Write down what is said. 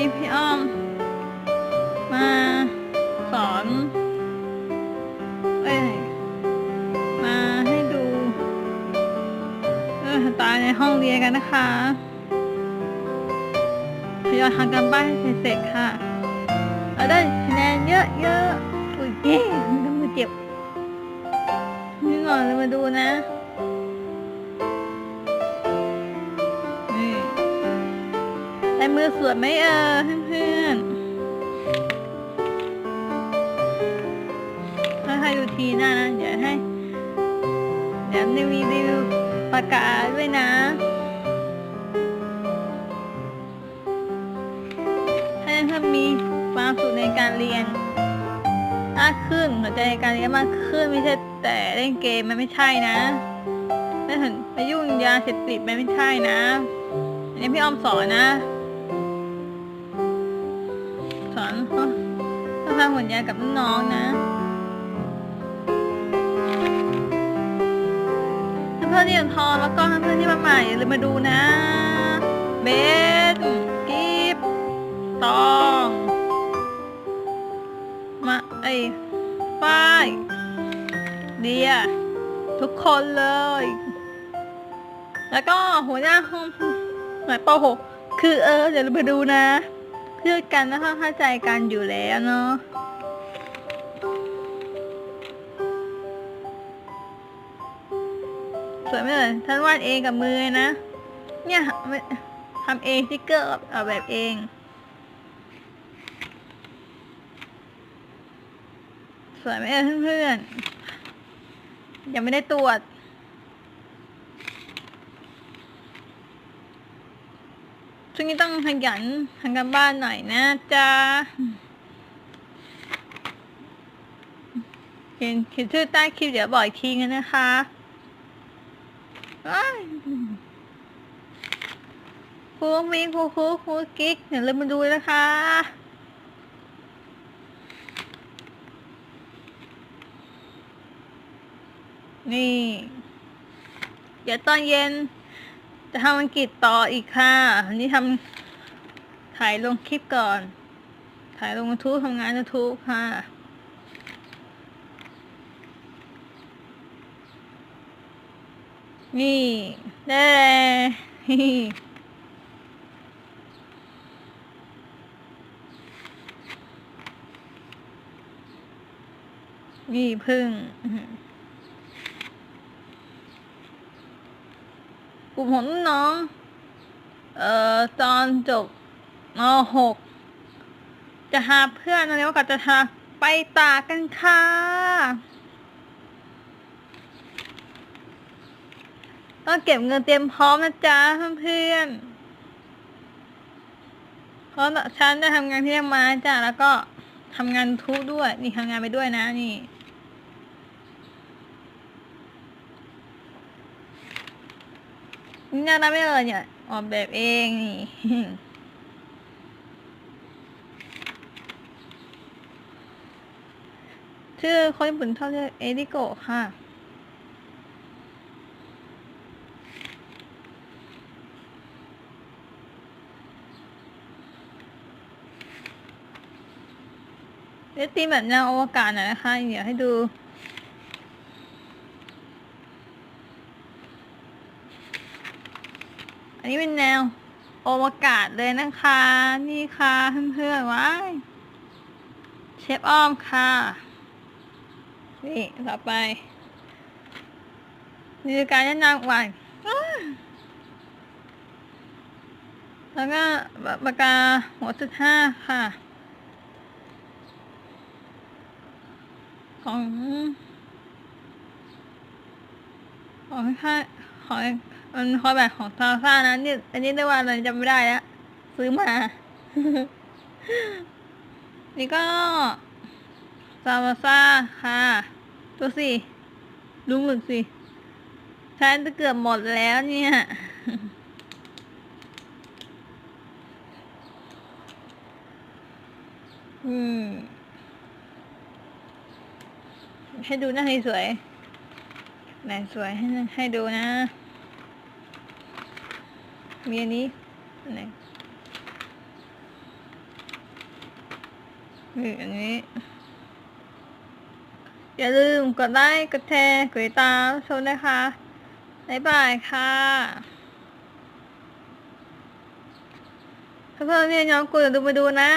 นี้พี่อ้อม มาสอน เอ้ย มาให้ดูเออตายในห้องเรียนกันนะคะทยอยทำกันบ้านให้เสร็จๆค่ะเราได้คะแนนเยอะเยอะๆอุ้ยเย้น้ำมือเจ็บนี่ก่อนเรามาดูนะ ลายมือสวยไหมเออเพื่อนๆถ้าให้ดูทีหน้านะ เดี๋ยวให้ เดี๋ยวในรีวิวประกาศด้วยนะ ให้เพื่อนมีความสุขในการเรียนมากขึ้นหัวใจในการเรียนมากขึ้นไม่ใช่แต่เล่นเกมมันไม่ใช่นะไม่ถึงไปยุ่งยาเสพติดมันไม่ใช่นะ อันนี้พี่ออมสอนนะ สอนเขาต้องทำหัวใจกับน้องๆนะเพื่อนที่ยังทองแล้วก็เพื่อนที่มาใหม่อย่าลืมมาดูนะ เบนกิฟตองมาไอ้ป้ายเดียทุกคนเลย แล้วก็หัวหน้าห้องหมายปหกคือเออเดี๋ยวเราไปดูนะ เพื่อนกันนะคะเข้าใจกันอยู่แล้วเนาะสวยไหมเลยท่านวาดเองกับมือนะ เนี่ยทำเองสติกเกอร์ออกแบบเองสวยไหมเพื่อนๆยังไม่ได้ตรวจ ช่วงนี้ต้องขยันทำการบ้านหน่อยนะจ๊ะเขียนเขียนชื่อใต้คลิปเดี๋ยวบอกอีกทีกันนะคะอ้ายครูมีครูครูครูกิ๊กเดี๋ยวเรามาดูนะคะนี่ เดี๋ยวตอนเย็น จะทำอังกฤษต่ออีกค่ะอันนี้ทำถ่ายลงคลิปก่อน ถ่ายลงทูบทำงานทูบค่ะนี่ได้นี่พึ่ง ลุ่มของน้อง เอ่อตอนจบม .6 จะหาเพื่อนแล้วก็จะหาไปตากันค่ะต้องเก็บเงินเตรียมพร้อมนะจ๊ะเพื่อนเพราะฉันจะทำงานที่เรียกมาจ้ะแล้วก็ทำงานทุกด้วย นี่ทำงานไปด้วยนะนี่ นี่น่ารักไม่เลยเนี่ยออกแบบเองนี่ชื่อคนญี่ปุ่นเขาเรียกเอริโกะค่ะเดี๋ยวตีแบบแนวอวกาศหน่อยนะคะ เดี๋ยวให้ดู อันนี้เป็นแนวโอวกาศเลยนะคะ นี่ค่ะเพื่อนๆว้ายเชฟอ้อมค่ะ นี่ต่อไปนี่คือการแนะนำวันแล้วก็ปากกาหัวจุดห้าค่ะ ของ ของค่าของ มันคอยแบบของซาซ่านะนี่อันนี้ได้ว่าอะไรจำไม่ได้แล้วซื้อมา นี่ก็ซาซ่าค่ะดูสิดูหมึกสิใช้จะเกือบหมดแล้วเนี่ยอืมให้ดูหน้าให้สวยไหนสวยให้ให้ดูนะ มีอันนี้อันไหนนี่อันนี้ อย่าลืมกดไลค์กดแชร์กดติดตามชมนะคะบ๊ายบายค่ะเพื่อนๆนี่ย้อนกูอย่าลืมไปดูนะ